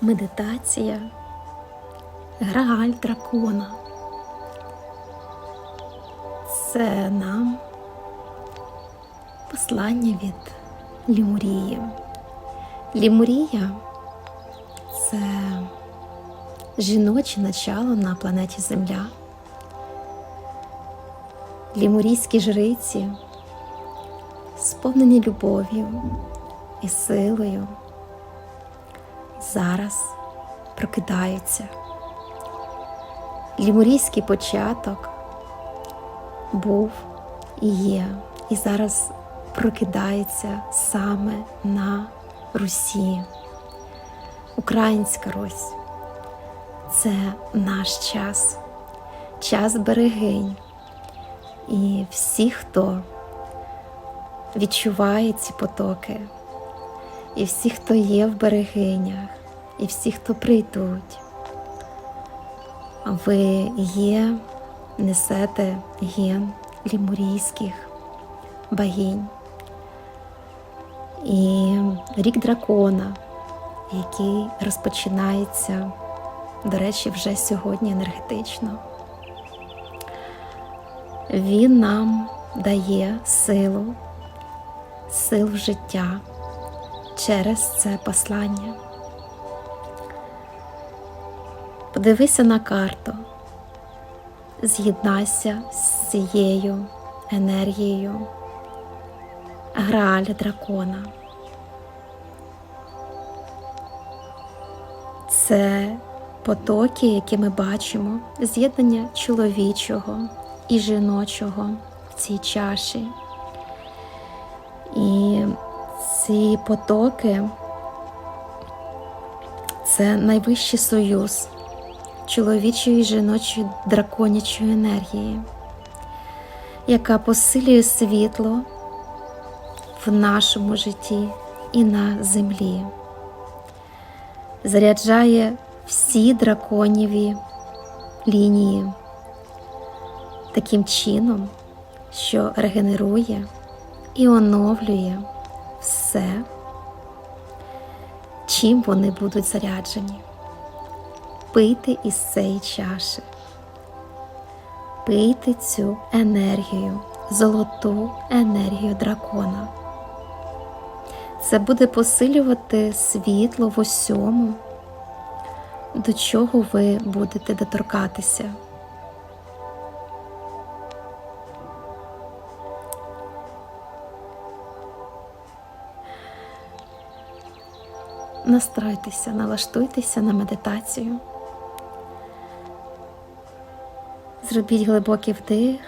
медитація Грааль дракона. Це нам послання від Лімурії. Лімурія це жіноче начало на планеті Земля. Лімурійські жриці сповнені любов'ю і силою зараз прокидаються. Лімурійський початок був і є, і зараз прокидається саме на Русі. Українська Русь це наш час, час берегинь. І всі, хто відчуває ці потоки, і всі, хто є в берегинях, і всі, хто прийдуть, ви є, несете ген лімурійських богинь. І рік дракона, який розпочинається, до речі, вже сьогодні енергетично. Він нам дає силу, сил в життя через це послання. Подивися на карту, з'єднайся з цією енергією грааля дракона. Це потоки, які ми бачимо, з'єднання чоловічого і жіночого в цій чаші. І ці потоки це найвищий союз чоловічої і жіночої драконячої енергії, яка посилює світло в нашому житті і на землі, заряджає всі драконіві лінії таким чином, що регенерує і оновлює все, чим вони будуть заряджені. Пийте із цієї чаші, пийте цю енергію, золоту енергію дракона. Це буде посилювати світло в усьому, до чого ви будете доторкатися. Настройтеся, налаштуйтеся на медитацію. Зробіть глибокий вдих,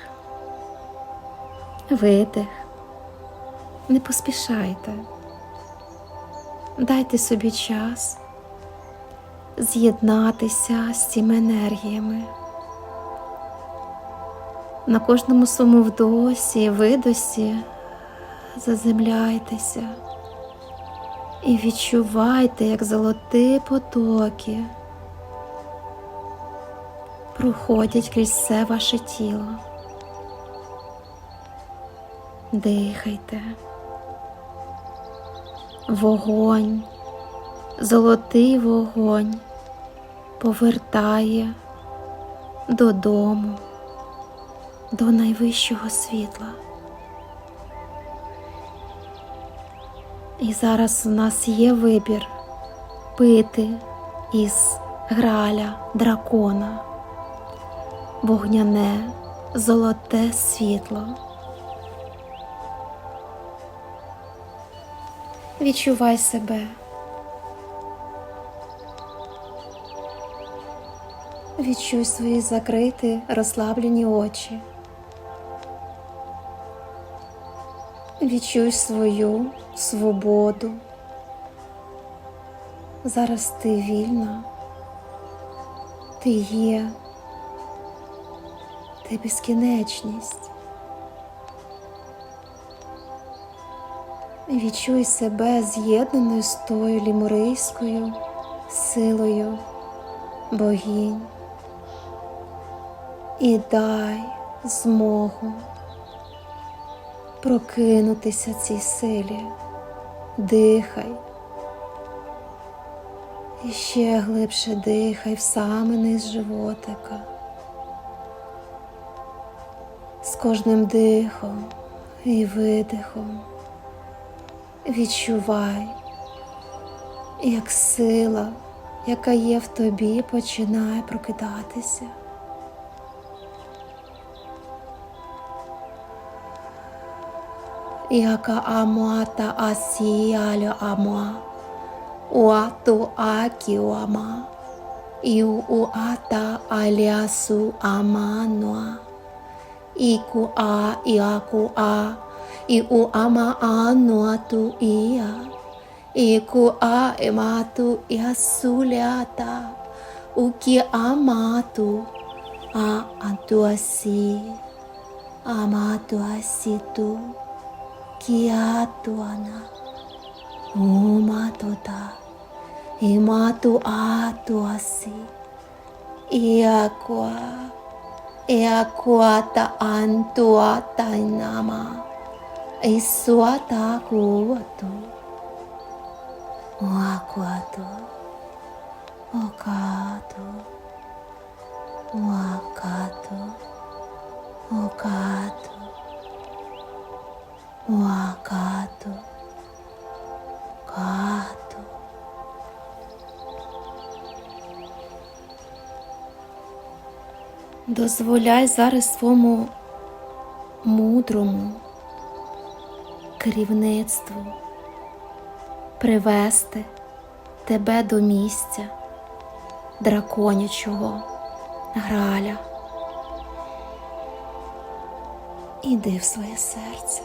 видих. Не поспішайте. Дайте собі час з'єднатися з цими енергіями. На кожному своєму вдосі видосі заземляйтеся і відчувайте, як золоті потоки проходять крізь все ваше тіло. Дихайте. Вогонь, золотий вогонь повертає додому, до найвищого світла. І зараз у нас є вибір пити із граля дракона, вогняне, золоте світло. Відчувай себе. Відчуй свої закриті, розслаблені очі. Відчуй свою свободу. Зараз ти вільна, ти є, ти безкінечність. Відчуй себе з'єднаною з тою лімурийською силою богінь і дай змогу прокинутися цій силі, дихай, І ще глибше дихай в самий низ животика. Кожним дихом і видихом відчувай, як сила, яка є в тобі, починає прокидатися. Яка амата асіялю ама, уату акіуама, iku a iaku a iu ama a noatu ia iku a. Ematu iasuleata o que amato a atuasi amato tu que atuana uma tota imato atuasi iakua e quata antua tainama. E suata sua o quatu o kato o kato o kato o kato Дозволяй зараз своєму мудрому керівництву привести тебе до місця драконячого граля. Іди в своє серце.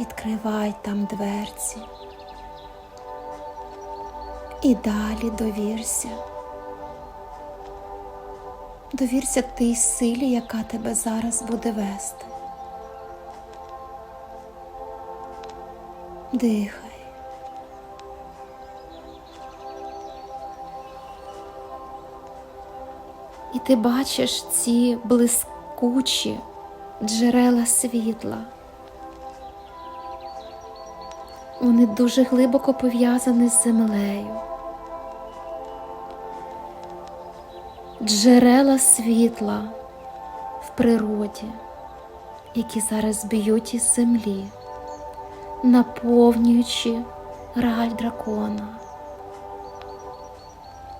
Відкривай там дверці і далі довірся. Довірся тій силі, яка тебе зараз буде вести. Дихай. І ти бачиш ці блискучі джерела світла. Вони дуже глибоко пов'язані з землею. Джерела світла в природі, які зараз б'ють із землі, наповнюючи раль дракона.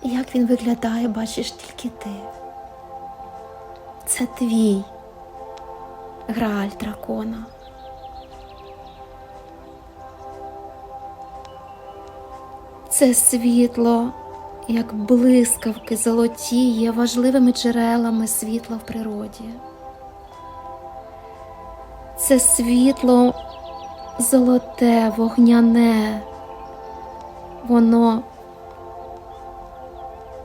Як він виглядає, бачиш тільки ти. Це твій граль дракона. Це світло, як блискавки золоті, є важливими джерелами світла в природі. Це світло золоте, вогняне, воно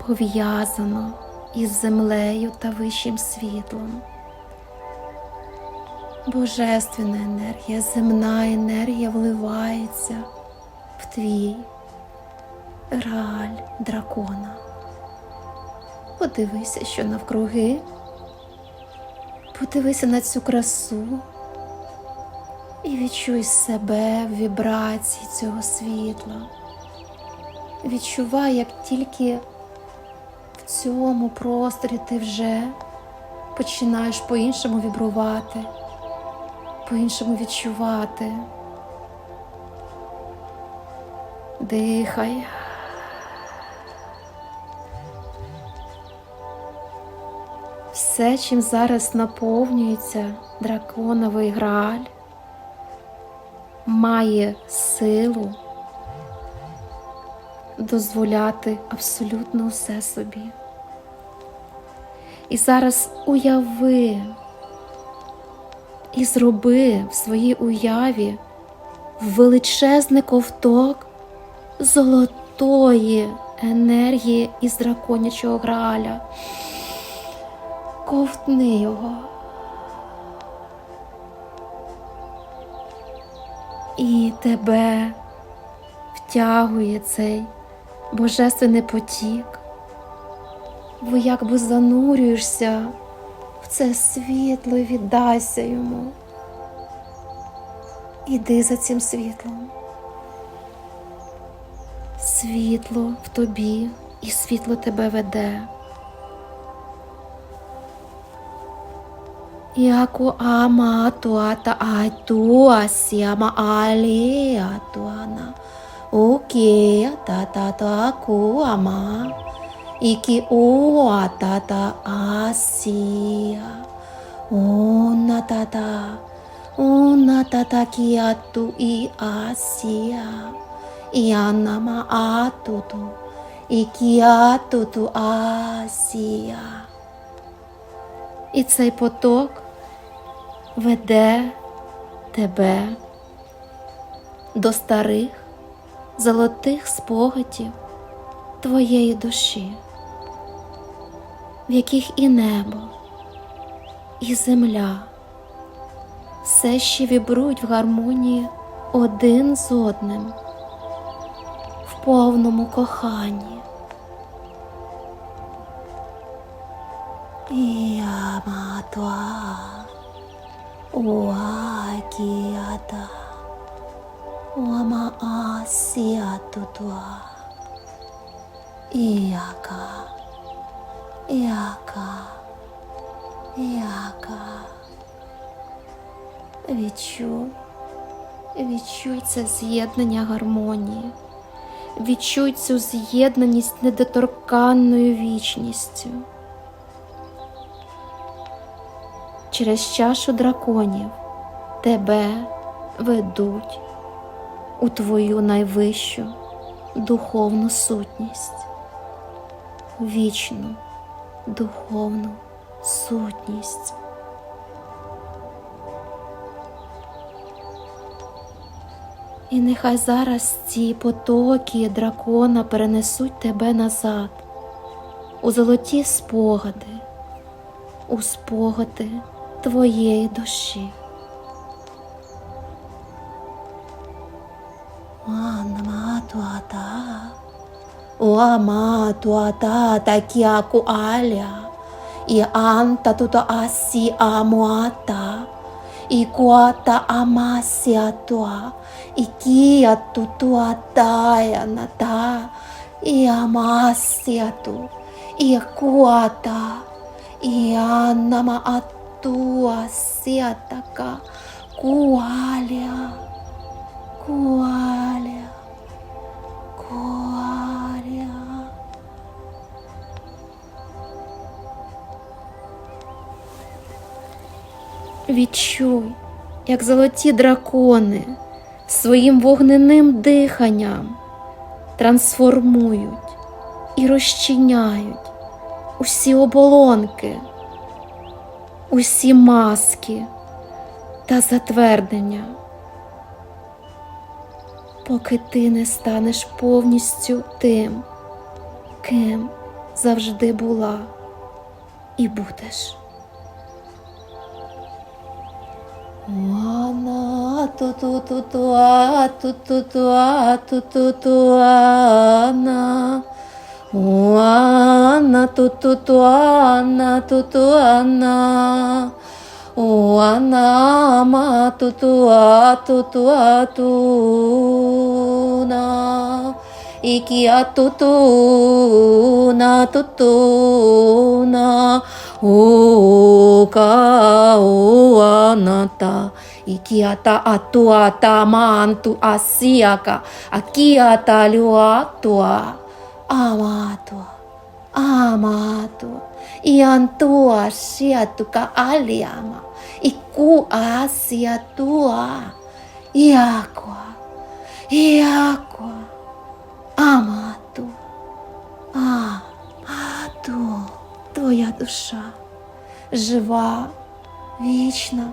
пов'язано із землею та вищим світлом. Божественна енергія, земна енергія вливається в твій раль дракона. Подивися, що навкруги, подивися на цю красу і відчуй себе в вібрації цього світла. Відчувай, як тільки в цьому просторі ти вже починаєш по-іншому вібрувати, по-іншому відчувати. Дихай. Все, чим зараз наповнюється драконовий граль, має силу дозволяти абсолютно все собі. І зараз уяви і зроби в своїй уяві величезний ковток золотої енергії із драконячого граля. Ковтни його. І тебе втягує цей божественний потік, ви якби занурюєшся в це світло і віддайся йому. Іди за цим світлом. світло в тобі, і світло тебе веде. Яку ама туата айтуа сіама алі атуана. Укі та та та ку ама. Iki ua tata asia. Una tata. Una tata kiatu i asia. Ianama atutu. Ikiatutu асія. І цей поток веде тебе до старих золотих спогадів твоєї душі, в яких і небо, і земля все ще вібрують в гармонії один з одним, в повному коханні. Яматва Уакіата Уамаасіатутва Іяка Іяка Іяка Відчуй, відчуй це з'єднання гармонії, відчуй цю з'єднаність недоторканною вічністю. Через чашу драконів тебе ведуть у твою найвищу духовну сутність, вічну духовну сутність. І нехай зараз ці потоки дракона перенесуть тебе назад у золоті спогади, у спогади твоєї душі. Уанаматуата, уаматуата такіаку аля, і анта тута асі амуата, і куата амасіатуа, і кія тутуатая ната, і амасіату, і куата, і анама Атуа сіатака, куаля, куаля, куаля. Відчуй, як золоті дракони своїм вогненим диханням трансформують і розчиняють усі оболонки, усі маски та затвердення, поки ти не станеш повністю тим, ким завжди була і будеш. Уана ту ту ту туа ту ту туа ту ту туана Уана ту ту туана ту туана Уана ма ту туа ту туа туна Икия ту туна ту туна Ока о аната Икиата атуата манту асиака Акиата люатуа Аматуа Аматуа Иантуа шиатука алиама Ику асиатуа Иакуа Иакуа Амату Амату Твоя душа жива, вічна.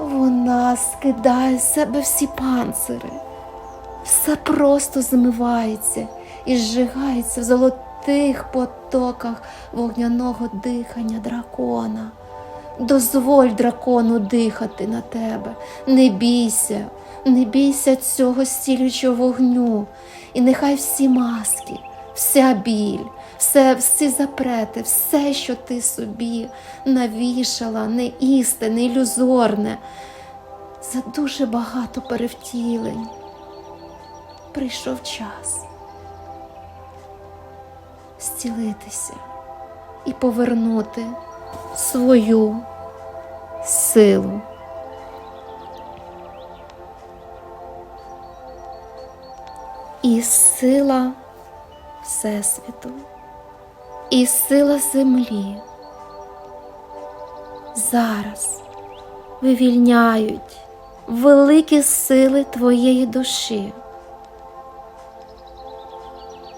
Вона скидає з себе всі панцири, все просто змивається і зжигається в золотих потоках вогняного дихання дракона. Дозволь дракону дихати на тебе, не бійся, не бійся цього стілючого вогню, і нехай всі маски, вся біль, все, всі запрети, все, що ти собі навішала, неістинне, ілюзорне, за дуже багато перевтілень. прийшов час зцілитися і повернути свою силу. І сила Всесвіту, і сила землі зараз вивільняють великі сили твоєї душі,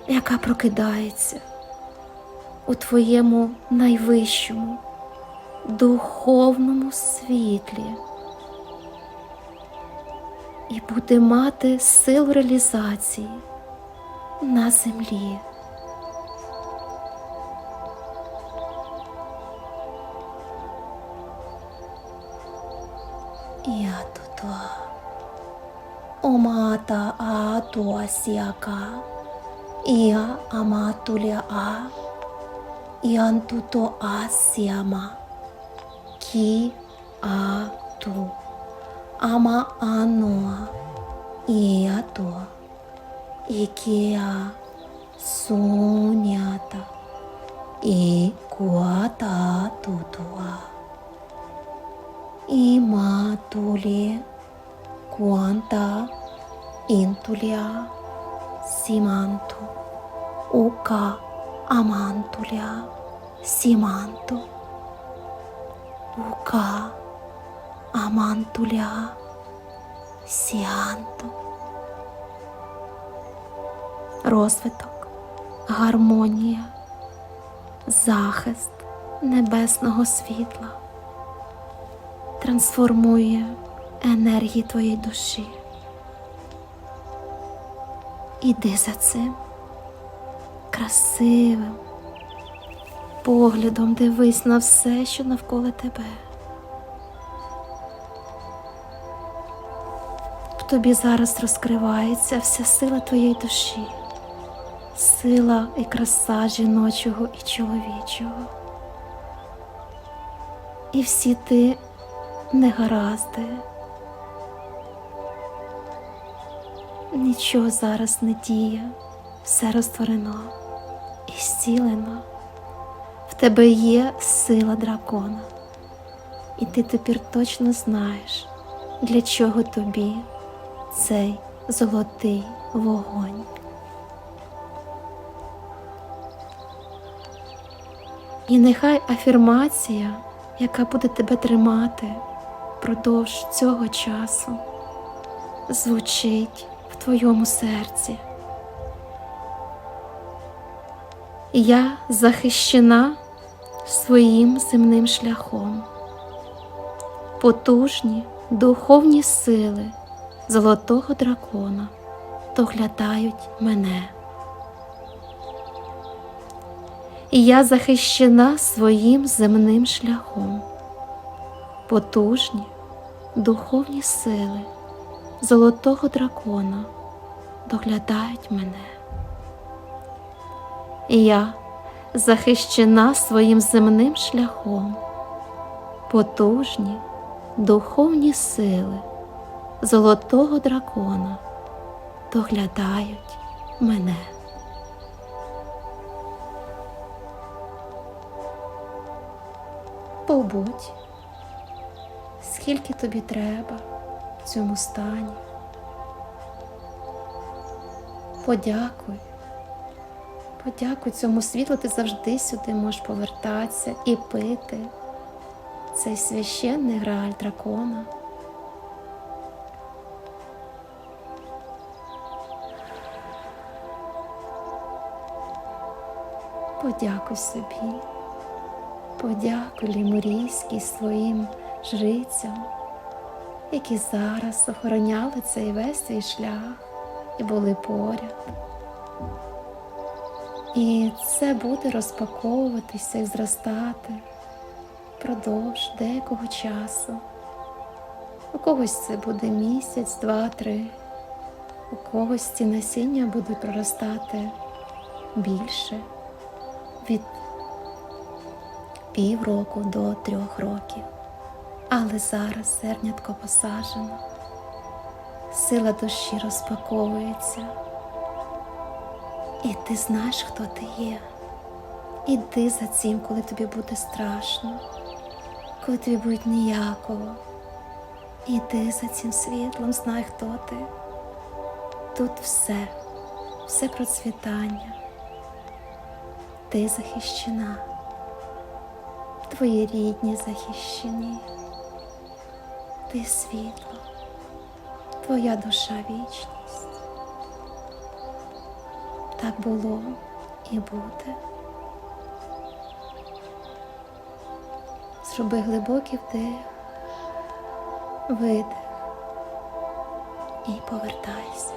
яка прокидається у твоєму найвищому духовному світлі. І буде мати силу реалізації на землі. Я тут омата а yantu to asyama ki atu ama anoa. E atoa e que a sonhata e kuata tutua. E matule quanta intulia simanto o amantulia simantu uka amantulia сіанту. Розвиток, гармонія, захист небесного світла трансформує енергії твоєї душі. Іди за цим красивим поглядом дивись на все, що навколо тебе. В тобі зараз розкривається вся сила твоєї душі, сила і краса жіночого і чоловічого. І всі ти негаразди. Нічого зараз не діє, все розтворено зцілено. В тебе є сила дракона, і ти тепер точно знаєш, для чого тобі цей золотий вогонь. І нехай афірмація, яка буде тебе тримати впродовж цього часу, звучить в твоєму серці. Я захищена своїм земним шляхом. Потужні духовні сили золотого дракона доглядають мене. Я захищена своїм земним шляхом. Потужні духовні сили золотого дракона доглядають мене. Я захищена своїм земним шляхом. Потужні духовні сили золотого дракона доглядають мене. Побудь, скільки тобі треба в цьому стані. Подякуй, подякуй цьому світлу, ти завжди сюди можеш повертатися і пити цей священний грааль дракона. Подякуй собі, подякуй лімурійській своїм жрицям, які зараз охороняли цей весь свій шлях і були поряд. І це буде розпаковуватися і зростати впродовж деякого часу. У когось це буде місяць, два, три, у когось ці насіння будуть проростати більше від півроку до трьох років. Але зараз зернятко посаджено. сила душі розпаковується. І ти знаєш, хто ти є. Іди за цим, коли тобі буде страшно, коли тобі буде ніяково. Іди за цим світлом, знай, хто ти. Тут все, все процвітання. Ти захищена, твої рідні захищені, ти світло, твоя душа вічність. Так було і буде. Зроби глибокий вдих, видих і повертайся.